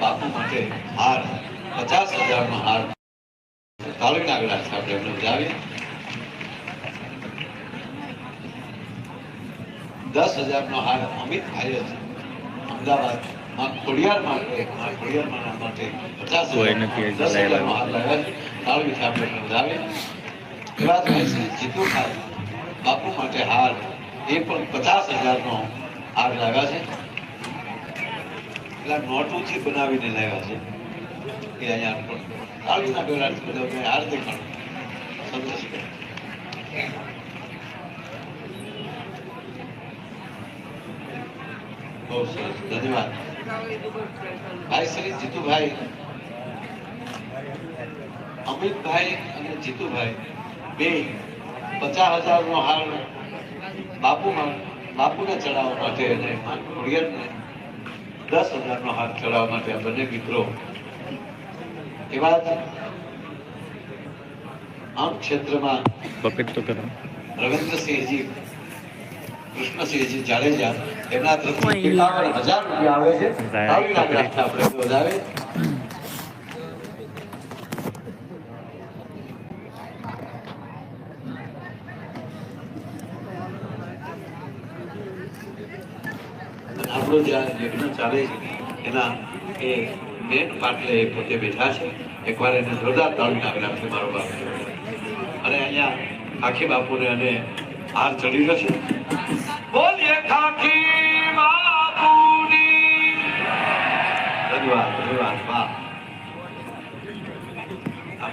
બાપુ માટે હાર પચાસ હજારનો હાર તાળીના ગળા સાથે એમને વધાવી દસ હજારનો હાર અમિત ભાઈએ અમદાવાદમાં ખોડિયાર માટે માં ખોડિયાર માટે પચાસ હજાર દસ. હજારનો હાર લાવ્યા છે તાળવી સાથે એમને વધાવી એવા જ ભાઈ બાપુ માટે હાર એ પણ પચાસ હજારનો હાર લાવ્યા છે. પેલા નોટોથી બનાવીને લાવ્યા છે એ અહીંયા પણ તાળીના બધા હાર દેખાડો સંતોષ બહુ સરસ. ધન્યવાદ. ભાઈ શ્રી જીતુભાઈ. અમિતભાઈ અને જીતુભાઈ. બે. પચાસ હજાર નો હાર બાપુ બાપુને ચડાવવા માટે અને ખોડિયારને દસ હજારનો હાથ ચડાવવા માટે આ બંને મિત્રો એવા આમ ક્ષેત્રમાં પકડ તો કરો રવિન્દ્રસિંહજી કૃષ્ણસિંહજી જાડેજા એમના તરફથી હજાર રૂપિયા આવે છે. આવી આપણે વધાવે અને આપણો જે આ યજ્ઞ ચાલે છે, એના એ મેન પાટલે એ પોતે બેઠા છે. એકવાર એને જોરદાર તાળી નાખેલા છે મારો બાપ. અને અહીંયા આખી બાપુને અને હાર ચડી ગયો છે. બોલીએ ખાખી બાપુની. ધન્યવાદ ધન્યવાદ વાહ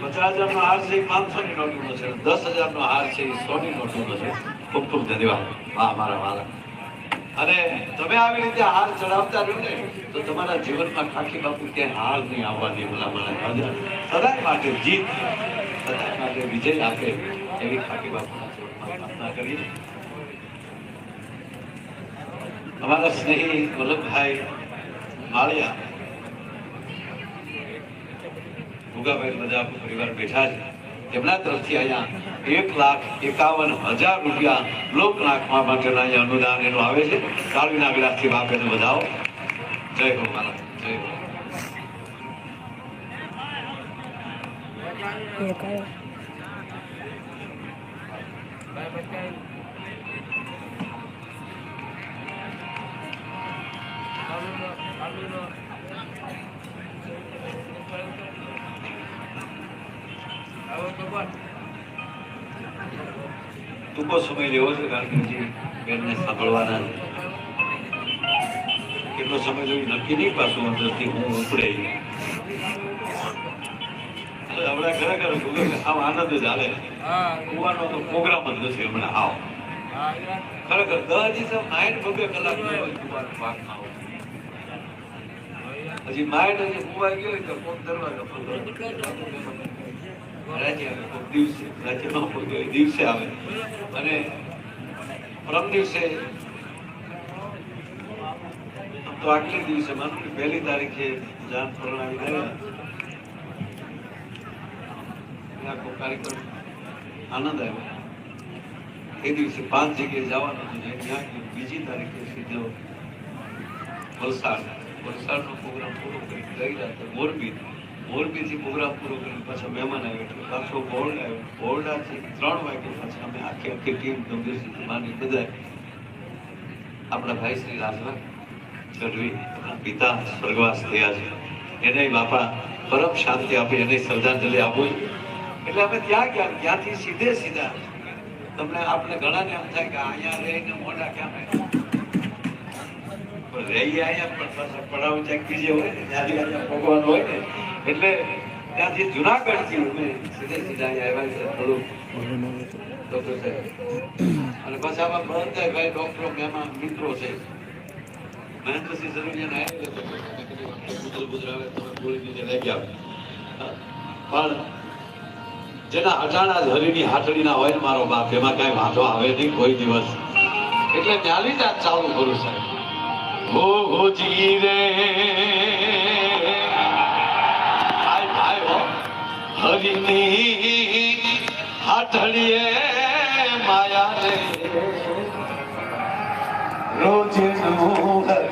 પચાસ હજાર નો હાર છે પાંચસો ની નોટો નો છે. દસ હજાર નો હાર છે સો ની નોટો નો છે. ખૂબ ખૂબ ધન્યવાદ વાહ મારા વાલા. અને તમે આવી રીતે હાર ચડાવતા રહ્યો ને, તો તમારા જીવનમાં ખાખી બાપુ ક્યાંય હાર નહીં આવવાની ભલામણ હજાર સદાય માટે જીત, સદાય માટે વિજય આપે એવી ખાખી બાપુના પ્રાર્થના કરીએ. અમારા સ્નેહી વલ્લભભાઈ માળિયા, ભૂગાભાઈ બધા પરિવાર બેઠા છે. તેમના તરફથી અહીંયા એક લાખ એકાવન હજાર રૂપિયા લોક નાખવા માટેના અનુદાન એનું આવે છે. કાળવીના ગ્લાસથી બાપેને વધાવો. જય હો જય હો ટૂંકો સમય લેવો છે કારણ કે બેનને સાંભળવાના છે. કેટલો સમય જોઈ નક્કી નહીં પાછું અંદરથી હું ઉપડે. આપણે ખરેખર આમ આનંદ જ હાલે. કુવાનો તો પ્રોગ્રામ જ નથી હમણાં આવ. ખરેખર દસ દિવસે માઇન્ડ ભવ્ય કલાક હજી માઇન્ડ હજી કુવા ગયો તો કોક દરવાજો. રાજ્ય દિવસે રાજ્યમાં કોઈ દિવસે આવે. અને પરમ દિવસે તો આટલી દિવસે, માનો કે પહેલી તારીખે જાન આવી ગયા આખો કાર્યક્રમ આનંદ આવ્યો એ દિવસે પાંચ જગ્યાએ જવાનું હતું ત્યાં બીજી તારીખે સીધો વલસાડ. વલસાડનો પ્રોગ્રામ પૂરો કરી, ગઈ રાતે મોરબી મોરબીથી પ્રોગ્રામ પૂરો કરીને પાછો મહેમાન આવ્યો એટલે પાછો બોર્ડ આવ્યો. બોર્ડાથી ત્રણ વાગે પાછા અમે આખી આખી ટીમ ગંભીરસિંહ માની બધા આપણા ભાઈ શ્રી રાજવા ગઢવી આપણા પિતા સ્વર્ગવાસ થયા છે. એને બાપા પરમ શાંતિ આપી, એને શ્રદ્ધાંજલિ આપું. એટલે અમે ત્યાં ગયા, ત્યાંથી સીધે સીધા તમને આપણે ઘણાને એમ થાય કે અહીંયા રહીને મોઢા ક્યાં રહીએ અહીંયા પણ પાછા પડાવ ક્યાંક બીજે હોય ને અહીંયા ભગવાન હોય ને એટલે ત્યાંથી જુનાગઢથી અમે સીધે સીધા આવ્યા છે થોડું સાહેબ અને પછી આમાં ભાઈ ડોક્ટરો એમાં મિત્રો છે. મહેન્દ્રસિંહ જરૂરિયાને આવેલો ગુજર ગુજર આવે, તમે ગોળી દીધે લઈ ગયા પણ જેના અજાણા જ હરીની હાથડીના હોય ને મારો બાપ, એમાં કાંઈ વાંધો આવે નહીં, કોઈ દિવસ. એટલે ત્યાંથી જ ચાલુ કરું સાહેબ. હો હો જી રે હરીની હાથડીએ માયા રે રોજનું હરખાણ.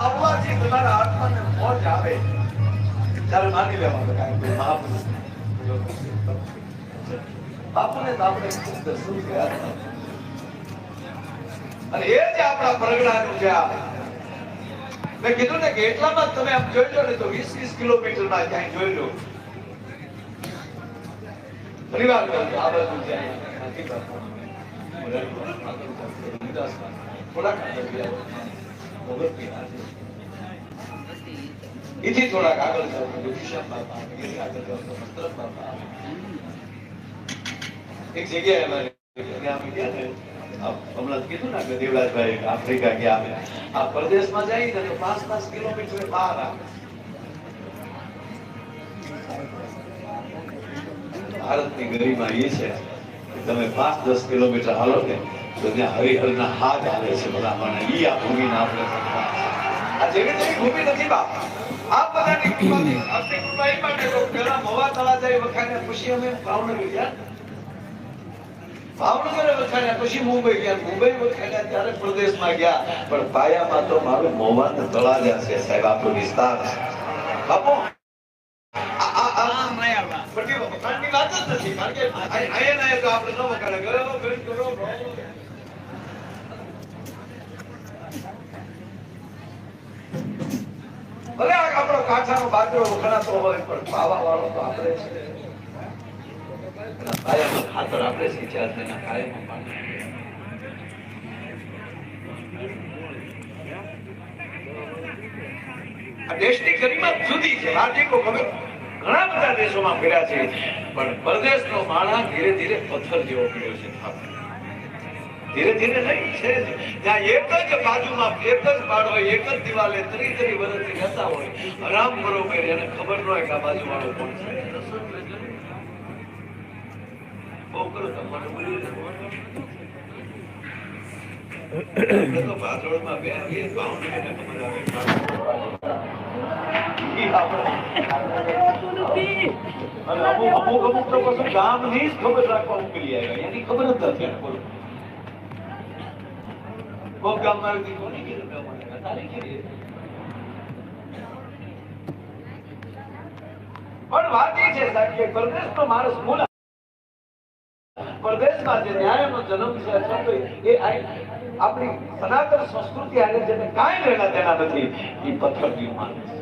અવવાથી તમારા અને એ જ આપણા પરગણાનું છે. મેં કીધું ને કે એટલામાં તમે આમ જોઈ લો ને તો વીસ વીસ કિલોમીટરમાં ક્યાંય જોઈ લો. પરિવાર આ. ભગવતી હાજર. એથી થોડાક આગળ એક જગ્યાએ અમારે હમણાં કીધું ને દેવરાજભાઈ આફ્રિકા ગયા આ પરદેશમાં જઈએ ને પાંચ પાંચ કિલોમીટર બહાર આવે. ભારતની ગરિમા એ છે કે તમે પાંચ, દસ કિલોમીટર હાલો ને તો ત્યાં હરિહરના હાથ આવે છે બધા મને. એ આ ભૂમિને આપણે ગયા. ભાવનગર વખાણ્યા પછી મુંબઈ ગયા. મુંબઈ વખાણ્યા ત્યારે પ્રદેશમાં ગયા. પણ પાયામાં તો મારું મોવાન તળાજા છે સાહેબ. આપણો વિસ્તાર છે બાપુ આ- આ- આ- પણ કે વખાણની વાત જ નથી ભલે આપણો કાંઠાનો બાજરો વખણાતો હોય, પણ પાવા વાળો તો આપણે છે. ખાતર આપણે શીખ્યા છે, એના દેશની ગરિમા જુદી છે. રાજ્ય કો ખબર ઘણા બધા દેશોમાં ફર્યા છે. પણ પરદેશનો માણસ ધીરે ધીરે પથ્થર જેવો પડ્યો છે ધીરે ધીરે નહીં, છે. ત્યાં એક જ બાજુમાં એક જ બાળ એક જ દિવાલે ત્રી ત્રી વર્ષથી રહેતા હોય. આરામ બરોબર એને ખબર ન હોય કે આ બાજુ વાળો કોણ છે. બહુ કરો તમારે તો ભાદરણમાં બે બે બાઉન્ડ ખબર આવે. પણ વાત એ છે સાહેબ કે માણસ મૂળ પરદેશમાં જે ન્યાયનો જન્મ છે એ આપણી સનાતન સંસ્કૃતિ આને જેને કાંઈ લેના દેના નથી, એ પથ્થર માણસ.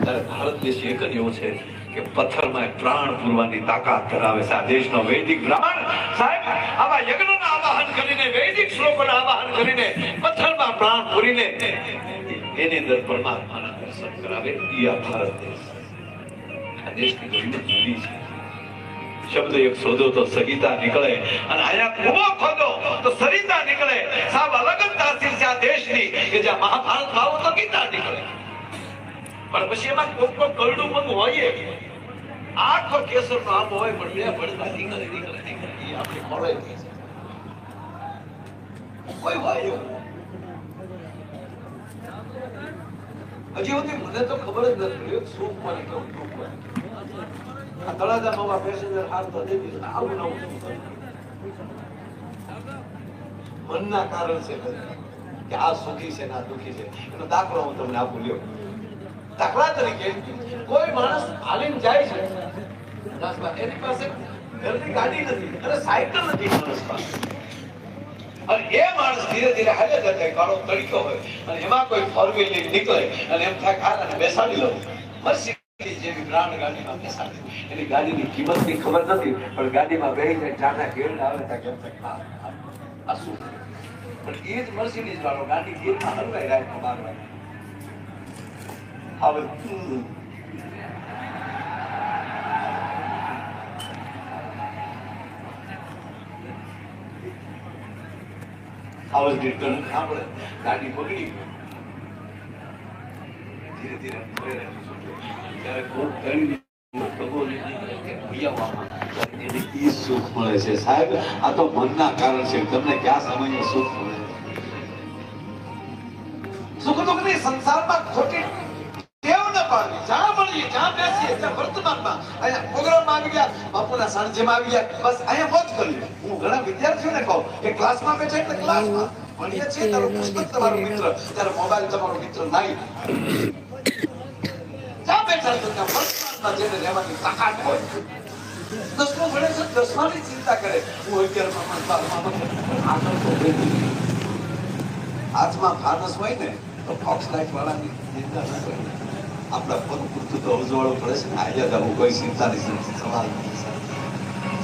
ત્યારે ભારત દેશ એક જ એવો છે કે પથ્થરમાં પ્રાણ પૂરવાની તાકાત ધરાવે છે. આ દેશનો વૈદિક બ્રાહ્મણ સાહેબ, આવા યજ્ઞના આવાહન કરીને, વૈદિક શ્લોકોના આવાહન કરીને, પથ્થરમાં પ્રાણ પૂરીને એની અંદર પરમાત્માના દર્શન કરાવે એ આ ભારત દેશ. આ દેશની ગરીબ જુદી છે. શબ્દ એક શોધો તો સગીતા નીકળે અને અહીંયા કૂવો ખોદો તો સરિતા નીકળે. સાહેબ અલગ તાસીર છે આ દેશની પણ પછી એમાં કોક કોક કરડું મન હોય આખો કેસર નો આંબો હોય પણ બે પડતા નીકળે નીકળે નીકળે. આપણે મળે કોઈ હોય હજી સુધી મને તો ખબર જ નથી સુખ મને કેવું દુઃખ મને આ તળાજા બાબા પેસેન્જર હાર તો દે દીધું. આવું નવું મનના કારણ છે કે આ સુખી છે ને દુખી છે. એનો દાખલો હું તમને આપું, લ્યો. દાખલા તરીકે કોઈ માણસ હાલીને જાય છે એની પાસે ઘરની ગાડી નથી અને સાયકલ નથી માણસ પાસે. અને એ માણસ ધીરે ધીરે હાલે જતા કાળો તડકો હોય. અને એમાં કોઈ ફોર વ્હીલ નીકળે અને એમ થાય હાલ અને બેસાડી લઉં. મર્સિડીઝ જેવી બ્રાન્ડ ગાડીમાં બેસાડી. એની ગાડીની કિંમતની ખબર નથી, પણ ગાડીમાં જાય ચાના ઘેર આવે ત્યાં કેમ થાય આ- શું? પણ એ જ મર્સિડીઝ વાળો ગાડી ગીરમાં હલવાઈ રાતનો બાર was. Mm. I was કીર્તન સાંભળે ગાડી ગઈ ધીરે ધીરે ફરે. ત્યારે એને ઈ સુખ મળે છે સાહેબ, આ તો મનના કારણ છે તમને ક્યાં સમયે સુખ મળે સુખ દુઃખની સંસારમાં ખોટી ન પાડવી જ્યાં હોય. છે દસમાની ચિંતા કરે. હું અગિયારમાં બારમાં હોય ને, તો ફોક્સ લાઈટ વાળાની ચિંતા ન કરે. આપણા પગ પૂરતું તો અવજવાળું પડે છે ને આજે હું કોઈ ચિંતા નથી, સવાલ.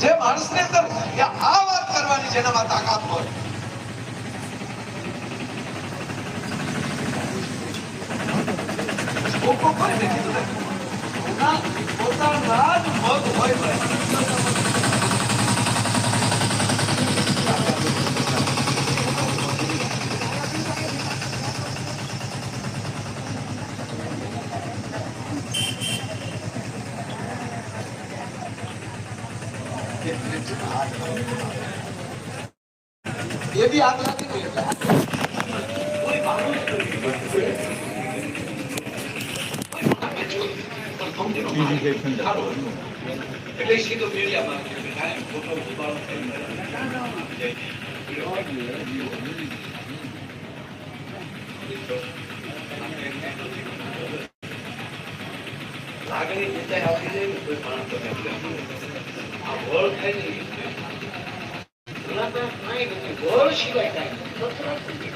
જે માણસની અંદર આ વાત કરવાની જેનામાં તાકાત હોય પોતાના જ મગ હોય ભાઈ. એ બી આગ લાગી ગઈ એટલે. કોઈ માણસ નથી. એટલે સીધો बोल شيڪايتن ڦٽراٽ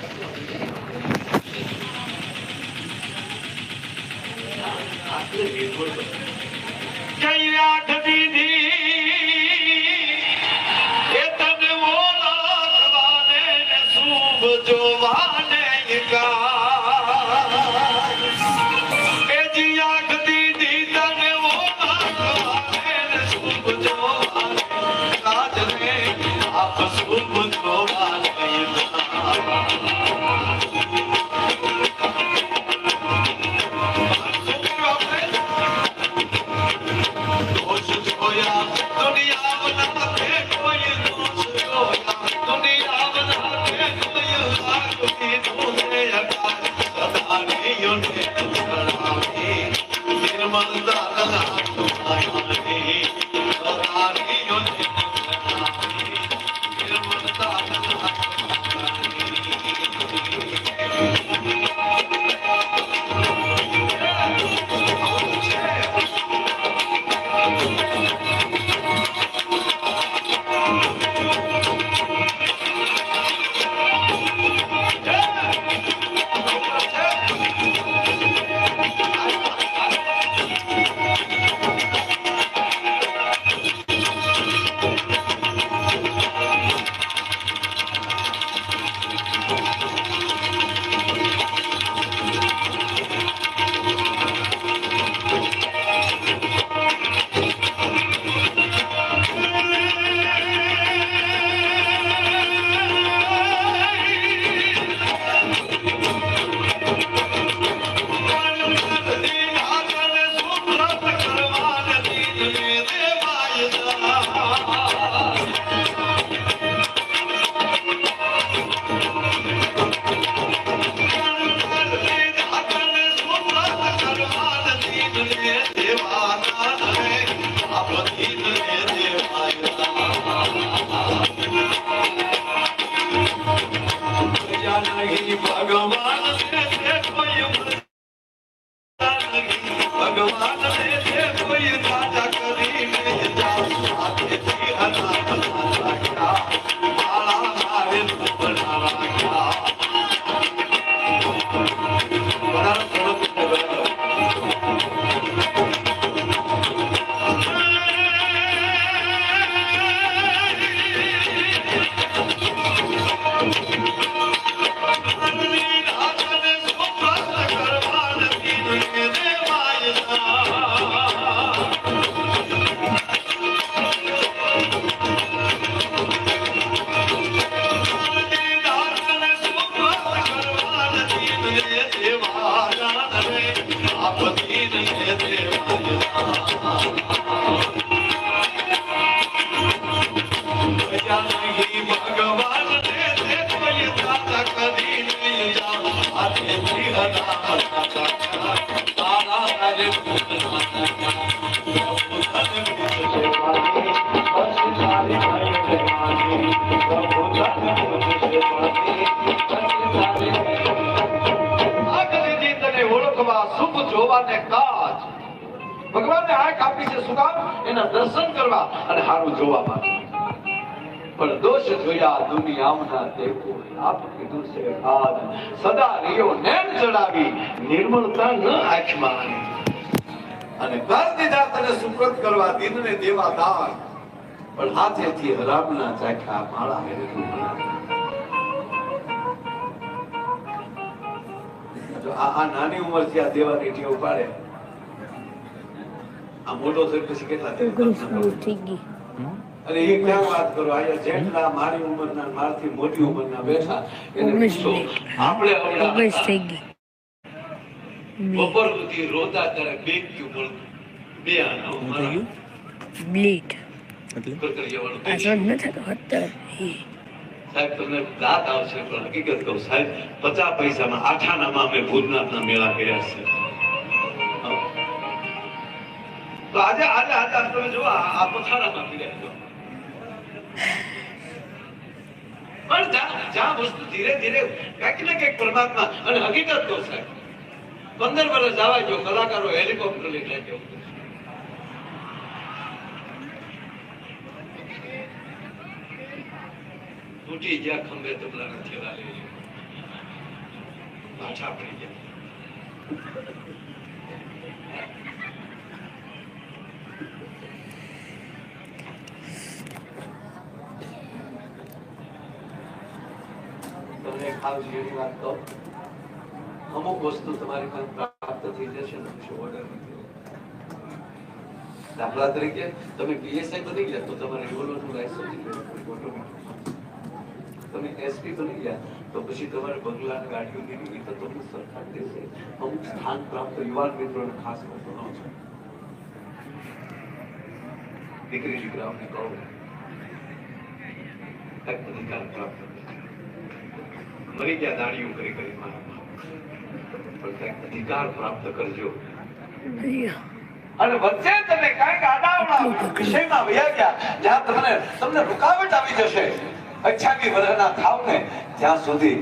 ઓળખવા કરવા અને સારું કરવા દિનને દેવા દાન. પણ હાથેથી હરામના ચાખ્યા માળા આ નાની ઉંમરથી આ દેવાની ટેવ પાડે આ મોટો થઈ પછી કેટલા અને એ ક્યાં વાત કરો અહીંયા જેટલા મારી ઉંમરના મારથી મોટી ઉંમરના બેઠા એને આપણે બપોર સુધી રોતા ત્યારે બે ક્યુ મળતું? બે આના બ્લીડ. એટલે? આ. શોધ ન થતો સાહેબ ગયા આ પથારામાં પીડ્યા પણ જ્યાં વસ્તુ ધીરે ધીરે કંઈક ને કંઈક પરમાત્મા અને હકીકત કહું, સાહેબ, પંદર વર્ષ જવા જો કલાકારો હેલિકોપ્ટર લઈ જાય તૂટી ગયા, ખંભે તબલાના થેલા લઈ. પાછા પડી ગયા. વાત કહું. અમુક વસ્તુ તમારી પાસે પ્રાપ્ત થઈ જશે ઓર્ડર દાખલા તરીકે, તમે પીએસઆઈ બની ગયા, તો તમારે રિવોલ્વરનું લાયસન્સ તમે એસપી બની ગયા તો પછી તમારે બંગલા અને ગાડીઓ લેવી એ તો તમને સરકાર દેશે. અમુક સ્થાન પ્રાપ્ત યુવાન મિત્રોને ખાસ વસ્તુનો છે દીકરી દીકરાઓને કહો. કંઈક અધિકાર પ્રાપ્ત મરી ગયા દાડીઓ કરી કરી પણ કંઈક અધિકાર પ્રાપ્ત કરજો. અને વચ્ચે તમે કંઈક આડાવડા વિષયમાં વયા ગયા જ્યાં તમને તમને રૂકાવટ આવી જશે. અઠ્યાવી વર્ષના થાવ ને ત્યાં સુધી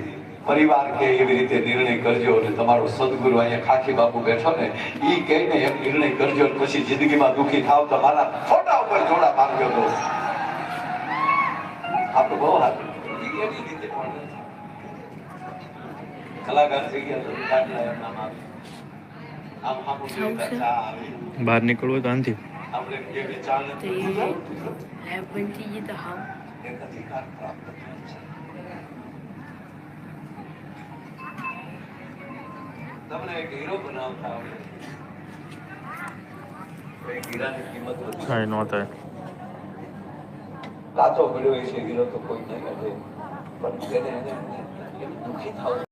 પરિવાર કે એવી રીતે નિર્ણય કરજો અને તમારો સદગુરુ અહીંયા ખાખી બાપુ બેઠો ને એ કહીને એમ નિર્ણય કરજો અને પછી જિંદગીમાં દુઃખી થાવ તો મારા ફોટા ઉપર જોડા માંગ્યો તો. આપણે બહુ હાથ ઈ રીતે કલાકાર થઈ ગયા તો આમ બહાર નીકળવું તો આનથી. આપણે જે વિચાર તો એ બનતી તો હા એક અધિકાર પ્રાપ્ત થાય છે. તમને એક હીરો બનાવતા આવડે હીરાની કિંમત કાંઈ ન થાય કાચો હોય છે હીરો તો કોઈ નહીં કાઢે પણ એને દુઃખી થવું